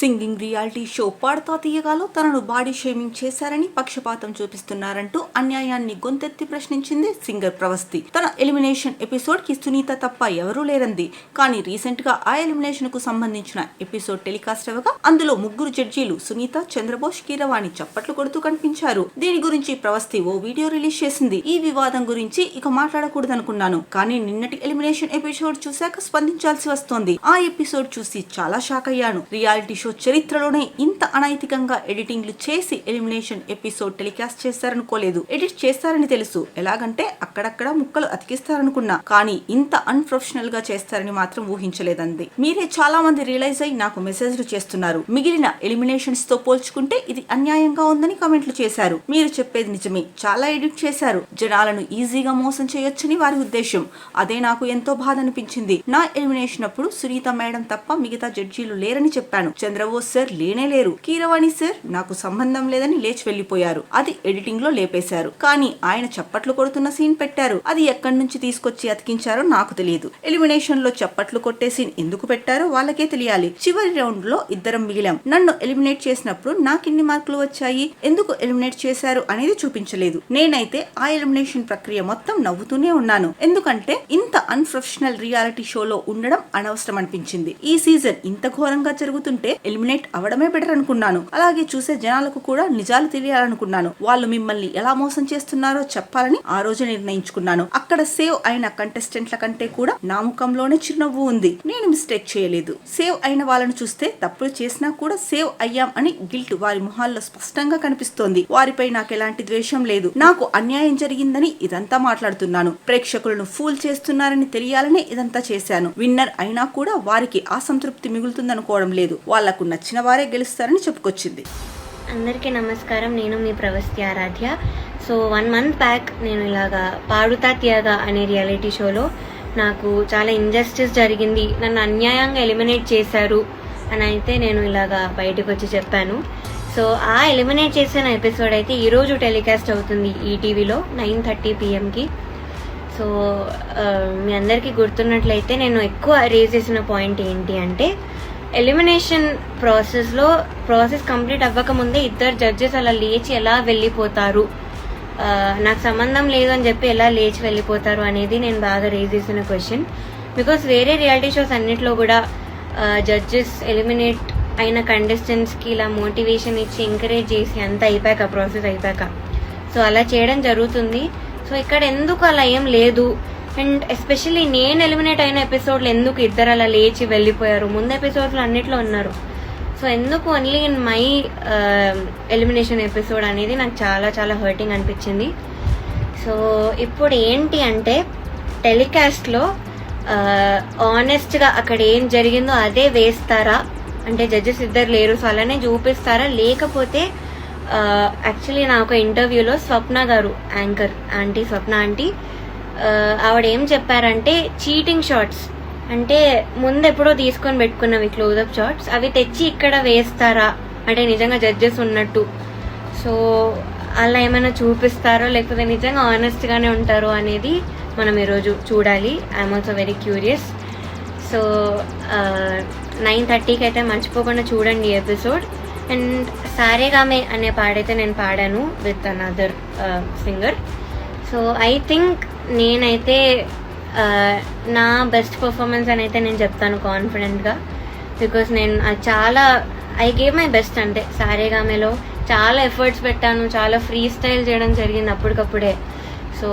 Singing reality show పాడతా తీయగాలో తనను body shaming చేశారని పక్షపాతం చూపిస్తున్నారంటూ అన్యాయాన్ని గొంతెత్తి ప్రశ్నించింది సింగర్ ప్రవస్తి. తన ఎలిమినేషన్ ఎపిసోడ్కి సునీత తప్ప ఎవరూ లేరంది. కానీ రీసెంట్గా ఆ ఎలిమినేషన్కు సంబంధించిన ఎపిసోడ్ టెలికాస్ట్ అవ్వగా అందులో ముగ్గురు జడ్జీలు సునీత చంద్రబోస్ కీరవాణి చప్పట్లు కొడుతూ కనిపించారు. దీని గురించి ప్రవస్తి ఓ వీడియో రిలీజ్ చేసింది. ఈ వివాదం గురించి ఇక మాట్లాడకూడదనుకున్నాను. కానీ నిన్నటి ఎలిమినేషన్ ఎపిసోడ్ చూశాక స్పందించాల్సి వస్తోంది. ఆ ఎపిసోడ్ చూసి చాలా షాక్ అయ్యాను. రియాలిటీ షో చరిత్రలోనే ఇంత అనైతికంగా ఎడిటింగ్లు చేసి ఎలిమినేషన్ ఎపిసోడ్ టెలికాస్ట్ చేస్తారనుకోలేదు. ఎడిట్ చేస్తారని తెలుసు. ఎలాగంటే అక్కడక్కడ ముక్కలు అతికిస్తారనుకున్నా. కానీ ఇంత అన్ప్రొఫెషనల్గా చేస్తారని మాత్రం ఊహించలేదంది. మీరే చాలా మంది రియలైజ్ అయి నాకు మెసేజ్లు చేస్తున్నారు. మిగిలిన ఎలిమినేషన్స్తో పోల్చుకుంటే ఇది అన్యాయంగా ఉందని కామెంట్లు చేశారు. మీరు చెప్పేది నిజమే. చాలా ఎడిట్ చేశారు. జనాలను ఈజీగా మోసం చేయొచ్చని వారి ఉద్దేశం అదే నాకు ఎంతో బాధ అనిపించింది. నా ఎలిమినేషన్ అప్పుడు సునీత మేడం తప్ప మిగతా జడ్జీలు లేరని చెప్పాను. చంద్రబోస్ సార్ లేనే లేరు. కీరవాణి సార్ నాకు సంబంధం లేదని లేచి వెళ్ళిపోయారు అది ఎడిటింగ్లో లేపేశారు. కానీ ఆయన చప్పట్లు కొడుతున్న సీన్ పెట్టారు. అది ఎక్కడి నుంచి తీసుకొచ్చి అతికించారో నాకు తెలియదు. ఎలిమినేషన్లో చప్పట్లు కొట్టే సీన్ ఎందుకు పెట్టారో వాళ్ళకే తెలియాలి. చివరి రౌండ్లో ఇద్దరం మిగిలాం. నన్ను ఎలిమినేట్ చేసినప్పుడు నాకిన్ని మార్కులు వచ్చాయి? ఎందుకు ఎలిమినేట్ చేశారు అనేది చూపించలేదు. నేనైతే ఆ ఎలిమినేషన్ ప్రక్రియ మొత్తం నవ్వుతూనే ఉన్నాను. ఎందుకంటే ఇంత అన్ప్రొఫెషనల్ రియాలిటీ షోలో ఉండడం అనవసరం అనిపించింది ఈ సీజన్ ఇంత ఘోరంగా జరుగుతుంటే ఎలిమినేట్ అవడమే బెటర్ అనుకున్నాను. అలాగే చూసే జనాలకు కూడా నిజాలు తెలియాలనుకున్నాను. వాళ్ళు మిమ్మల్ని ఎలా మోసం చేస్తున్నారో చెప్పాలని ఆ రోజు నిర్ణయించుకున్నాను. అక్కడ సేవ్ అయిన కంటెస్టెంట్ల కంటే కూడా నా ముఖంలోనే చిరునవ్వు ఉంది. నేను మిస్టేక్ చేయలేదు. సేవ్ అయిన వాళ్ళని చూస్తే తప్పులు చేసినా కూడా సేవ్ అయ్యాం అని గిల్ట్ వారి మొహాల్లో స్పష్టంగా కనిపిస్తోంది. వారిపై నాకు ఎలాంటి ద్వేషం లేదు. నాకు అన్యాయం జరిగిందని ఇదంతా మాట్లాడుతున్నాను. ప్రేక్షకులను ఫూల్ చేస్తున్నారని తెలియాలని ఇదంతా చేశాను. విన్నర్ అయినా కూడా వారికి అసంతృప్తి మిగులుతుందనుకోవడం లేదు. వాళ్ళ వాళ్ళకు నచ్చిన వారే గెలుస్తారని చెప్పుకొచ్చింది. అందరికీ నమస్కారం. నేను మీ Pravasthi Aaradhya. So one month back నేను ఇలాగా పాడుతా తీయగా అనే రియాలిటీ షోలో నాకు చాలా ఇంజస్టిస్ జరిగింది. నన్ను అన్యాయంగా ఎలిమినేట్ చేశారు అని అయితే నేను ఇలాగా బయటకు వచ్చి చెప్పాను. సో ఆ ఎలిమినేట్ చేసిన ఎపిసోడ్ అయితే ఈరోజు టెలికాస్ట్ అవుతుంది ఈటీవీలో నైన్ థర్టీ పిఎంకి సో మీ అందరికీ గుర్తున్నట్లయితే నేను ఎక్కువ రేజ్ చేసిన పాయింట్ ఏంటి అంటే ఎలిమినేషన్ ప్రాసెస్లో ప్రాసెస్ కంప్లీట్ అవ్వకముందే ఇద్దరు జడ్జెస్ అలా లేచి ఎలా వెళ్ళిపోతారు? నాకు సంబంధం లేదు అని చెప్పి ఎలా లేచి వెళ్ళిపోతారు అనేది నేను బాగా రేజ్ చేసిన క్వశ్చన్ బికాస్ వేరే రియాలిటీ షోస్ అన్నిట్లో కూడా జడ్జెస్ ఎలిమినేట్ అయిన కంటెస్టెంట్స్కి ఇలా మోటివేషన్ ఇచ్చి ఎంకరేజ్ చేసి అంత అయిపోయాక ప్రాసెస్ అయిపోయాక. సో అలా చేయడం జరుగుతుంది. సో ఇక్కడ ఎందుకు అలా ఏం లేదు? అండ్ ఎస్పెషల్లీ నేను ఎలిమినేట్ అయిన ఎపిసోడ్లు ఎందుకు ఇద్దరు అలా లేచి వెళ్ళిపోయారు? ముందు ఎపిసోడ్లు అన్నిట్లో ఉన్నారు. సో ఎందుకు only in my elimination episode అనేది నాకు చాలా చాలా హర్టింగ్ అనిపించింది. సో ఇప్పుడు ఏంటి అంటే టెలికాస్ట్లో ఆనెస్ట్గా uh, అక్కడ ఏం జరిగిందో అదే వేస్తారా? అంటే జడ్జెస్ ఇద్దరు లేరు సో అలానే చూపిస్తారా? లేకపోతే యాక్చువల్లీ నా ఒక ఇంటర్వ్యూలో స్వప్న గారు యాంకర్ ఆంటీ స్వప్న ఆంటీ ఆవిడ ఏం చెప్పారంటే చీటింగ్ షార్ట్స్ అంటే ముందు ఎప్పుడో తీసుకొని పెట్టుకున్నవి క్లోజప్ షార్ట్స్ అవి తెచ్చి ఇక్కడ వేస్తారా? అంటే నిజంగా జడ్జెస్ ఉన్నట్టు. సో అలా ఏమైనా చూపిస్తారో లేకపోతే నిజంగా ఆనెస్ట్గానే ఉంటారో అనేది మనం ఈరోజు చూడాలి. I'm also very curious so nine థర్టీకి అయితే మర్చిపోకుండా చూడండి ఎపిసోడ్. అండ్ సారేగామే అనే పాడైతే నేను పాడాను with another singer. So I think నేనైతే నా బెస్ట్ పర్ఫార్మెన్స్ అని అయితే నేను చెప్తాను కాన్ఫిడెంట్గా బికాస్ నేను చాలా ఐ గేవ్ మై బెస్ట్ అంటే సారేగామెలో చాలా ఎఫర్ట్స్ పెట్టాను చాలా ఫ్రీ స్టైల్ చేయడం జరిగింది అప్పటికప్పుడే. So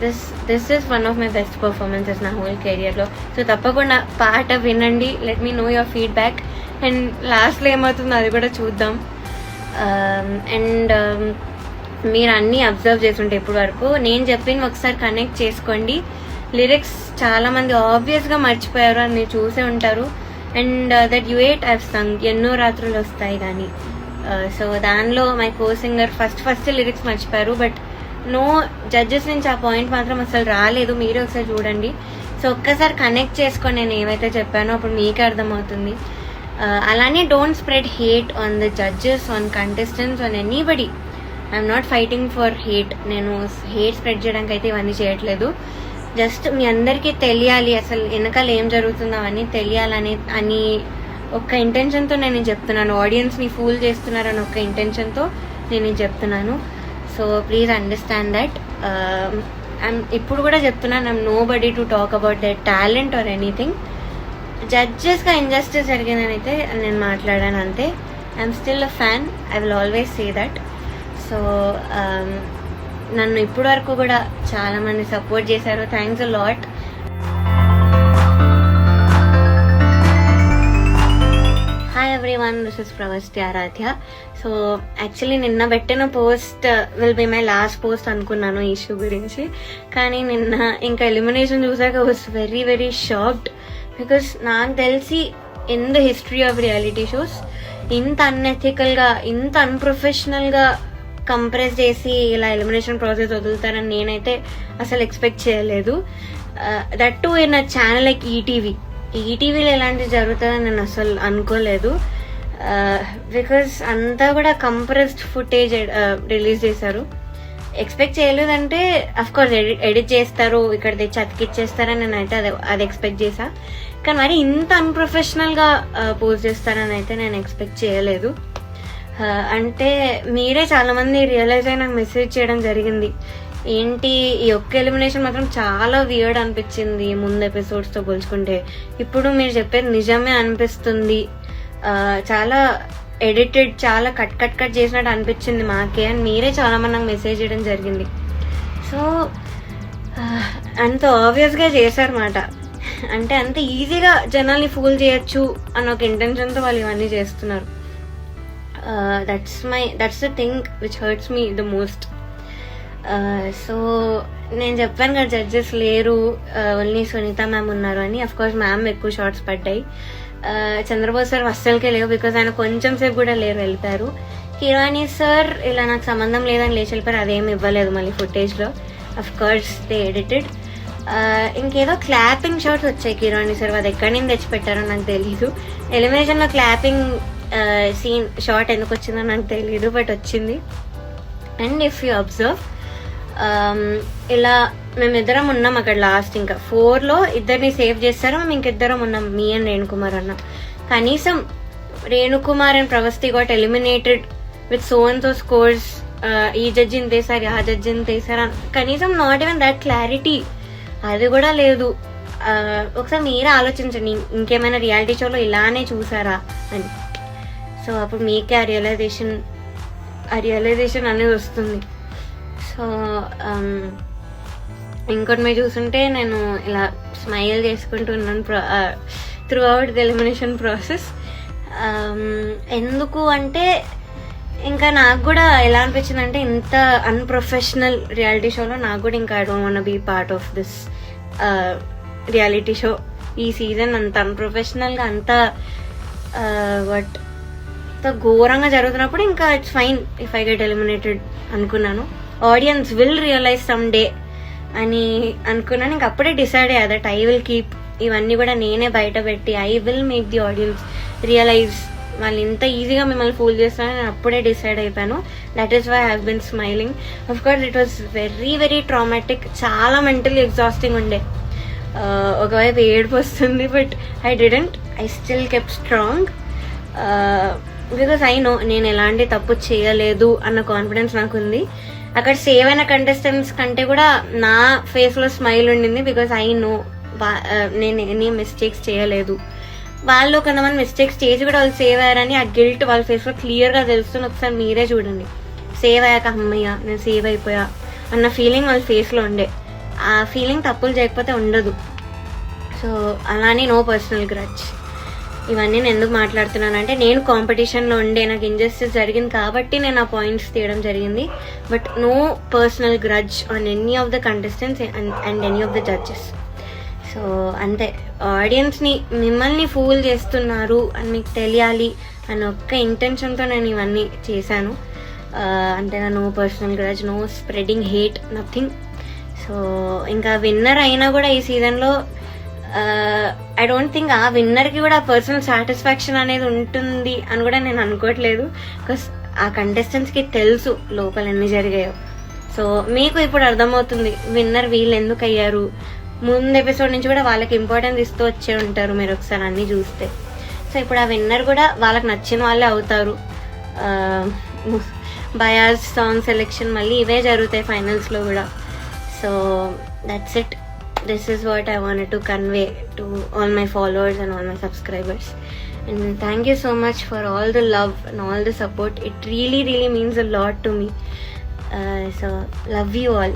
this this is one of my best performances నా హోల్ కెరియర్లో సో తప్పకుండా పాట వినండి let me know your feedback and లాస్ట్లో ఏమవుతుందో అది కూడా చూద్దాం. Um, అండ్ మీరు అన్నీ అబ్జర్వ్ చేస్తుంటే ఇప్పటి వరకు. నేను చెప్పింది ఒకసారి కనెక్ట్ చేసుకోండి. లిరిక్స్ చాలా మంది మర్చిపోయారు అని మీరు చూసే ఉంటారు. And that you ate I've sung ఎన్నో రాత్రులు వస్తాయి కానీ. Uh, సో దానిలో my co singer first first lyrics మర్చిపోయారు. బట్ నో జడ్జెస్ నుంచి ఆ పాయింట్ మాత్రం అసలు రాలేదు. మీరే ఒకసారి చూడండి. సో ఒక్కసారి కనెక్ట్ చేసుకొని నేను ఏమైతే చెప్పానో అప్పుడు మీకే అర్థమవుతుంది. Uh, అలానే don't spread hate on the judges on contestants on anybody I'm not fighting for hate నేను హేట్ స్ప్రెడ్ చేయడానికి అయితే ఇవన్నీ చేయట్లేదు. జస్ట్ మీ అందరికీ తెలియాలి అసలు వెనకాల ఏం జరుగుతుందో అవన్నీ తెలియాలని అని ఒక్క ఇంటెన్షన్తో నేను చెప్తున్నాను. ఆడియన్స్ని ఫూల్ చేస్తున్నారని ఒక్క ఇంటెన్షన్తో నేను చెప్తున్నాను. So please understand that I'm ఇప్పుడు కూడా చెప్తున్నాను I'm nobody to talk about that talent or anything జడ్జెస్గా injustice జరిగిందని అయితే నేను మాట్లాడాను అంతే. I'm still a fan I will always say that so um, నన్ను ఇప్పటి వరకు కూడా చాలామంది సపోర్ట్ చేశారు. Thanks a lot hi everyone this is Pravasthi Aaradhya so actually నిన్న పెట్టిన post will be my last post అనుకున్నాను ఈ ఇష్యూ గురించి. కానీ నిన్న ఇంకా ఎలిమినేషన్ చూసాక was very very shocked because నాకు తెలిసి in the history of reality shows ఇంత అన్ఎథికల్గా ఇంత అన్ప్రొఫెషనల్గా కంప్రెస్ చేసి ఇలా ఎలిమినేషన్ ప్రాసెస్ వదులుతారని నేనైతే అసలు ఎక్స్పెక్ట్ చేయలేదు. That to in a channel like ETV ఈటీవీలో ఎలాంటివి జరుగుతుందని నేను అసలు అనుకోలేదు. బికాస్ అంతా కూడా కంప్రెస్డ్ ఫుటేజ్ రిలీజ్ చేశారు. ఎక్స్పెక్ట్ చేయలేదంటే అఫ్ కోర్స్ ఎడిట్ ఎడిట్ చేస్తారు ఇక్కడ తెచ్చి అతికిచ్చేస్తారని నేను అయితే అది అది ఎక్స్పెక్ట్ చేశా. కానీ మరి ఇంత అన్ప్రొఫెషనల్గా పోస్ట్ చేస్తారని అయితే నేను ఎక్స్పెక్ట్ చేయలేదు. అంటే మీరే చాలామంది రియలైజ్ అయి నాకు మెసేజ్ చేయడం జరిగింది. ఏంటి ఈ ఒక్క ఎలిమినేషన్ మాత్రం చాలా వియర్డ్ అనిపించింది ముందు ఎపిసోడ్స్తో పోల్చుకుంటే. ఇప్పుడు మీరు చెప్పేది నిజమే అనిపిస్తుంది. చాలా ఎడిటెడ్ చాలా కట్ కట్ కట్ చేసినట్టు అనిపించింది మాకే అని మీరే చాలామంది నాకు మెసేజ్ చేయడం జరిగింది. సో అంత ఆబ్వియస్గా చేశారన్నమాట. అంటే అంత ఈజీగా జనాల్ని ఫూల్ చేయొచ్చు అన్న ఒక ఇంటెన్షన్తో వాళ్ళు ఇవన్నీ చేస్తున్నారు. That's my that's the thing which hurts me the most so నేను చెప్పాను కదా జడ్జెస్ లేరు. Uh, ఓన్లీ సునీత మ్యామ్ ఉన్నారు అని. అఫ్ కోర్స్ మ్యామ్ ఎక్కువ షార్ట్స్ పడ్డాయి. Uh, చంద్రబోస్ సార్ అస్సలకే లేవు బికాజ్ ఆయన కొంచెం సేపు కూడా లేరు వెళ్ళిపోయారు కిరాణి సార్ ఇలా నాకు సంబంధం లేదని లేచి వెళ్ళిపోయారు అదేమి ఇవ్వలేదు మళ్ళీ ఫుటేజ్లో అఫ్ కోర్స్ దే ఎడిటెడ్ ఇంకేదో క్లాపింగ్ షార్ట్స్ వచ్చాయి కిరాణి సార్ అది ఎక్కడి నుంచి తెచ్చి పెట్టారో నాకు తెలీదు. ఎలిమినేషన్లో క్లాపింగ్ సీన్ షార్ట్ ఎందుకు వచ్చిందో నాకు తెలియదు బట్ వచ్చింది. అండ్ ఇఫ్ యూ అబ్జర్వ్ ఇలా మేమిద్దరం ఉన్నాం అక్కడ లాస్ట్ ఇంకా. ఫోర్లో ఇద్దరిని సేవ్ చేస్తారు మేము ఇంకిద్దరం ఉన్నాం మీ అండ్ రేణుకుమార్ అన్న. కనీసం Renukumar and Pravasthi got eliminated with so and so scores ఈ జడ్జిని తీసారు ఆ జడ్జిని తీసారు అని కనీసం నాట్ ఈవెన్ దట్ క్లారిటీ అది కూడా లేదు. ఒకసారి మీరే ఆలోచించండి ఇంకేమైనా రియాలిటీ షోలో ఇలానే చూసారా అని. సో అప్పుడు మీకే ఆ రియలైజేషన్ ఆ రియలైజేషన్ అనేది వస్తుంది. సో um, ఇంకోటి మీరు చూసుంటే నేను ఇలా స్మైల్ చేసుకుంటున్నాను throughout the elimination process ఎందుకు అంటే ఇంకా నాకు కూడా ఎలా అనిపించింది అంటే ఇంత అన్ప్రొఫెషనల్ రియాలిటీ షోలో నాకు కూడా ఇంకా I don't want be part of this reality show ఈ సీజన్ అంత అన్ప్రొఫెషనల్గా అంత వాట్ అంత ఘోరంగా జరుగుతున్నప్పుడు ఇంకా it's fine if I get eliminated అనుకున్నాను. Audience will realise some day అని అనుకున్నాను. ఇంక అప్పుడే డిసైడ్ అయ్యా దట్ ఐ విల్ కీప్ ఇవన్నీ కూడా నేనే బయట పెట్టి I will make the audience realise వాళ్ళు ఇంత ఈజీగా మిమ్మల్ని ఫూల్ చేస్తారని నేను అప్పుడే డిసైడ్ అయిపోయాను. That is why have been smiling of course it was very very traumatic చాలా మెంటలీ ఎగ్జాస్టింగ్ ఉండే. ఒకవైపు ఏడుపు వస్తుంది but I didn't I still kept strong because I know నేను ఎలాంటి తప్పు చేయలేదు అన్న కాన్ఫిడెన్స్ నాకు ఉంది అక్కడ సేవ్ అయిన కంటెస్టెంట్స్ కంటే కూడా నా ఫేస్లో స్మైల్ ఉండింది బికాస్ ఐ నో నేను ఎనీ మిస్టేక్స్ చేయలేదు. వాళ్ళు కొంతమంది మిస్టేక్స్ చేసి కూడా వాళ్ళు సేవ్ అయ్యారని ఆ గిల్ట్ వాళ్ళ ఫేస్లో క్లియర్గా తెలుస్తుంది. ఒకసారి మీరే చూడండి. సేవ్ అయ్యాక అమ్మయ్య నేను సేవ్ అయిపోయా అన్న ఫీలింగ్ వాళ్ళ ఫేస్లో ఉండే. ఆ ఫీలింగ్ తప్పులు చేయకపోతే ఉండదు. సో అలానే నో పర్సనల్ గ్రచ్ ఇవన్నీ నేను ఎందుకు మాట్లాడుతున్నాను అంటే నేను కాంపిటీషన్లో ఉండే నాకు ఇంజస్టిస్ జరిగింది కాబట్టి నేను ఆ పాయింట్స్ తీయడం జరిగింది. But no personal grudge on any of the contestants and any of the judges so అంతే. ఆడియన్స్ని మిమ్మల్ని ఫూల్ చేస్తున్నారు అని మీకు తెలియాలి అని ఒక్క ఇంటెన్షన్తో నేను ఇవన్నీ చేశాను. అంటే అంటే no personal grudge no spreading hate nothing so ఇంకా విన్నర్ అయినా కూడా ఈ సీజన్లో ఐ డోంట్ థింక్ ఆ విన్నర్కి కూడా పర్సనల్ సాటిస్ఫాక్షన్ అనేది ఉంటుంది అని కూడా నేను అనుకోవట్లేదు. బికాస్ ఆ కంటెస్టెంట్స్కి తెలుసు లోపల ఎన్ని జరిగాయో. సో మీకు ఇప్పుడు అర్థమవుతుంది విన్నర్ వీళ్ళు ఎందుకు అయ్యారు? ముందు ఎపిసోడ్ నుంచి కూడా వాళ్ళకి ఇంపార్టెన్స్ ఇస్తూ వచ్చే ఉంటారు మీరు ఒకసారి అన్ని చూస్తే. సో ఇప్పుడు ఆ విన్నర్ కూడా వాళ్ళకి నచ్చిన వాళ్ళే అవుతారు. బయాస్ సాంగ్ సెలెక్షన్ మళ్ళీ ఇవే జరుగుతాయి ఫైనల్స్లో కూడా. So that's it this is what I wanted to convey to all my followers and all my subscribers. And thank you so much for all the love and all the support. It really, really means a lot to me. Uh, so, love you all.